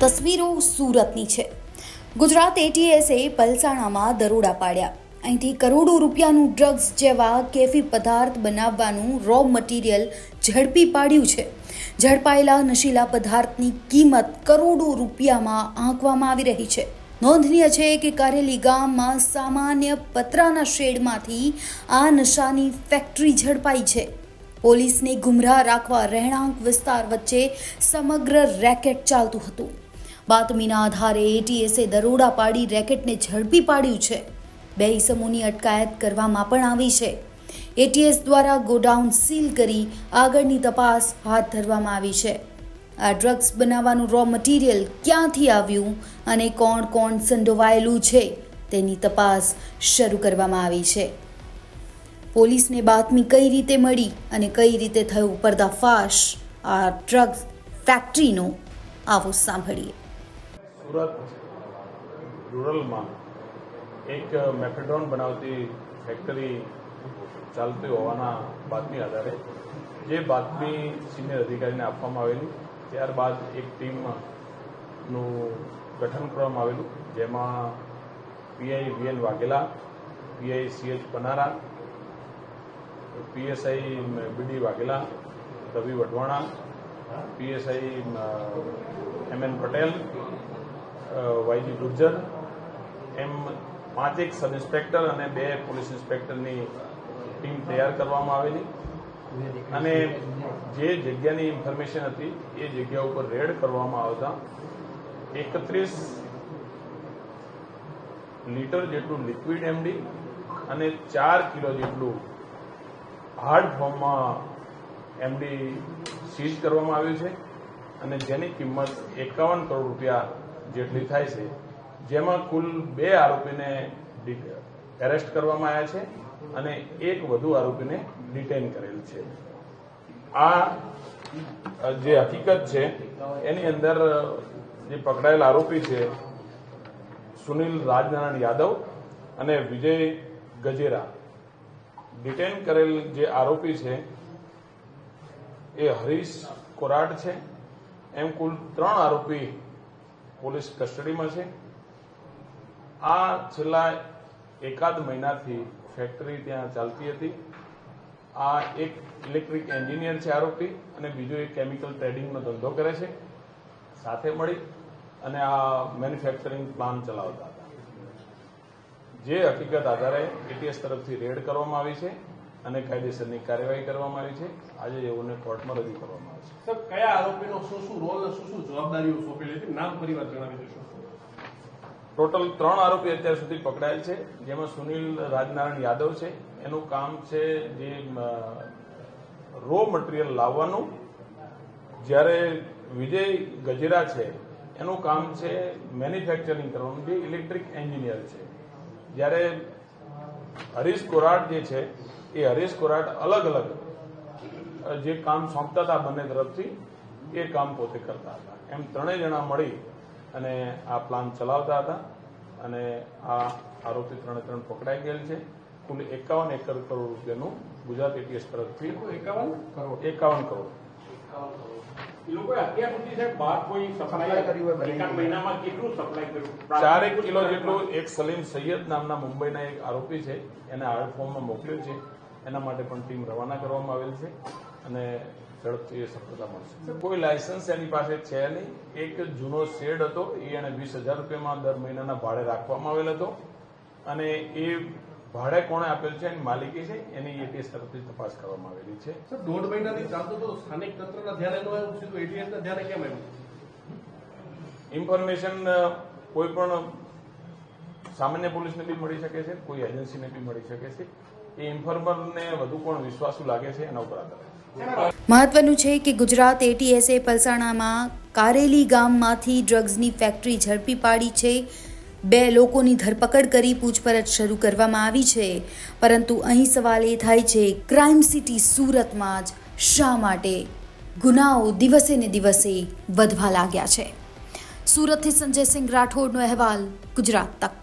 તસવીરો સુરતની છે. ગુજરાત એટીએસે પલસાણામાં દરોડા પાડ્યા. અહીંથી કરોડો રૂપિયાનું ડ્રગ્સ જેવા કેફી પદાર્થ બનાવવાનું રો મટીરિયલ ઝડપી પાડ્યું છે. ઝડપાયેલા નશીલા પદાર્થની કિંમત કરોડો રૂપિયામાં આંકવામાં આવી રહી છે. નોંધનીય છે કે કારેલી ગામમાં સામાન્ય પતરાના શેડમાંથી આ નશાની ફેક્ટરી ઝડપાઈ છે. પોલીસને ગુમરાહ રાખવા રહેણાંક વિસ્તાર વચ્ચે સમગ્ર રેકેટ ચાલતું હતું. બાતમીના આધારે એટીએસે દરોડા પાડી રેકેટને ઝડપી પાડ્યું છે. બે ઇસમોની અટકાયત કરવામાં પણ આવી છે. એટીએસ દ્વારા ગોડાઉન સીલ કરી આગળની તપાસ હાથ ધરવામાં આવી છે. આ ડ્રગ્સ બનાવવાનું રો મટીરિયલ ક્યાંથી આવ્યું અને કોણ કોણ સંડોવાયેલું છે તેની તપાસ શરૂ કરવામાં આવી છે. પોલીસને બાતમી કઈ રીતે મળી અને કઈ રીતે થયું પર્દાફાશ? આ ડ્રગ્સ ફેક્ટરીનો આવો સાંભળીએ. સુરત રૂરલમાં એક મેફેડ્રોન બનાવતી ફેક્ટરી ચાલતી હોવાના બાતમી આધારે જે બાતમી સિનિયર અધિકારીને આપવામાં આવેલી, ત્યારબાદ એક ટીમનું ગઠન કરવામાં આવેલું, જેમાં PI V N Vaghela PI C H Panara PSI B D Vaghela, Ravi Vadhvana PSI M N Patel Y G Gurjar, એમ પાંચેક સબ ઇન્સ્પેક્ટર અને બે પોલીસ ઇન્સ્પેક્ટરની ટીમ તૈયાર કરવામાં આવેલી. અને જે જગ્યાની ઇન્ફોર્મેશન હતી, એ જગ્યા ઉપર રેડ કરવામાં આવતા. એકત્રીસ લીટર જેટલું લિક્વિડ એમડી અને ચાર કિલો જેટલું હાર્ડ ફોર્મમાં એમડી સીઝ કરવામાં આવ્યું છે. અને જેની કિંમત એકાવન કરોડ રૂપિયા જેટલી થાય છે. જેમાં કુલ બે આરોપીને એરેસ્ટ કરવામાં આવ્યા છે અને એક વધુ આરોપીને ડિટેન કરેલ છે. આ જે હકીકત છે, એની અંદર જે પકડાયેલ આરોપી છે, સુનિલ રાજનારાયણ યાદવ અને વિજય ગજેરા. ડિટેન કરેલ જે આરોપી છે, એ હરીશ કોરાટ છે. એમ કુલ ત્રણ આરોપી પોલીસ કસ્ટડીમાં છે. આ છેલ્લા એકાદ મહિનાથી ફેક્ટરી ત્યાં ચાલતી હતી. આ એક ઇલેક્ટ્રિક એન્જિનિયર છે આરોપી અને બીજો એક કેમિકલ ટ્રેડિંગનો ધંધો કરે છે. સાથે મળી અને આ મેન્યુફેક્ચરિંગ પ્લાન ચલાવતા હતા. જે હકીકત આધારે એટીએસ તરફથી રેડ કરવામાં આવી છે. અને કાયદેસરની કાર્યવાહી કરવામાં આવી છે. આજે એઓને કોર્ટમાં રજૂ કરવામાં આવે છે. સર કયા આરોપીનો શું શું રોલ અને શું શું જવાબદારીઓ સોંપેલી હતી? નામ પરિવાર જણાવી દેશો. ટોટલ ત્રણ આરોપી અત્યાર સુધી પકડાયેલ છે જેમાં સુનિલ રાજનારાયણ યાદવ છે. એનું કામ છે જે રો મટીરિયલ લાવવાનું. જ્યારે વિજય ગજેરા છે એનું કામ છે મેન્યુફેક્ચરિંગ કરવાનું જે ઇલેક્ટ્રિક એન્જિનિયર છે. જ્યારે હરીશ કોરાટ જે છે એ હરીશ કોરાટ અલગ અલગ જે કામ સોંપતા હતા બંને તરફથી એ કામ પોતે કરતા હતા. એમ ત્રણેય જણા મળી અને આ પ્લાન ચલાવતા હતા અને આ આરોપી ત્રણે ત્રણ પકડાઈ ગયેલ છે. કુલ એકાવન એકર કરોડ રૂપિયાનું ગુજરાત એટીએસ તરફથી એકાવન કરોડ? એકાવન કરોડ. એ લોકોએ અત્યાર સુધી સાહેબ બહાર કોઈ સપ્લાય મહિનામાં કેટલું સપ્લાય કર્યું? ચારેક કિલો જેટલું એક સલીમ સૈયદ નામના મુંબઈના એક આરોપી છે. એને આર્ટ ફોર્મમાં મોકલ્યો છે. એના માટે પણ ટીમ રવાના કરવામાં આવેલ છે અને ઝડપથી એ સફળતા મળશે. કોઈ લાયસન્સ એની પાસે છે નહીં. એક જૂનો શેડ હતો એ એને વીસ હજાર રૂપિયામાં દર મહિનાના ભાડે રાખવામાં આવેલ હતો અને એ ભાડે કોણે આપેલ છે એની માલિકી છે એની એટીએસ તરફથી તપાસ કરવામાં આવેલી છે. સર દોઢ મહિનાથી ચાલતું તો સ્થાનિક તંત્રના ધ્યાને ન આવ્યું એટીએસના ધ્યાને કેમ આવ્યું? ઇન્ફોર્મેશન કોઈ પણ સામાન્ય પોલીસને બી મળી શકે છે, કોઈ એજન્સીને બી મળી શકે છે. એ ઇન્ફોર્મરને વધુ કોણ વિશ્વાસુ લાગે છે એના ઉપર આધાર. મહત્વનું છે કે ગુજરાત એટીએસએ પલસાણામાં કારેલી ગામમાંથી ડ્રગ્સની ફેક્ટરી ઝડપી પાડી છે. બે લોકોની ધરપકડ કરી પૂછપરછ શરૂ કરવામાં આવી છે. પરંતુ અહીં સવાલ એ થાય છે, ક્રાઇમ સિટી સુરતમાં જ શા માટે ગુનાઓ દિવસે ને દિવસે વધવા લાગ્યા છે? સુરતથી સંજય સિંહ રાઠોડનો અહેવાલ ગુજરાત તક.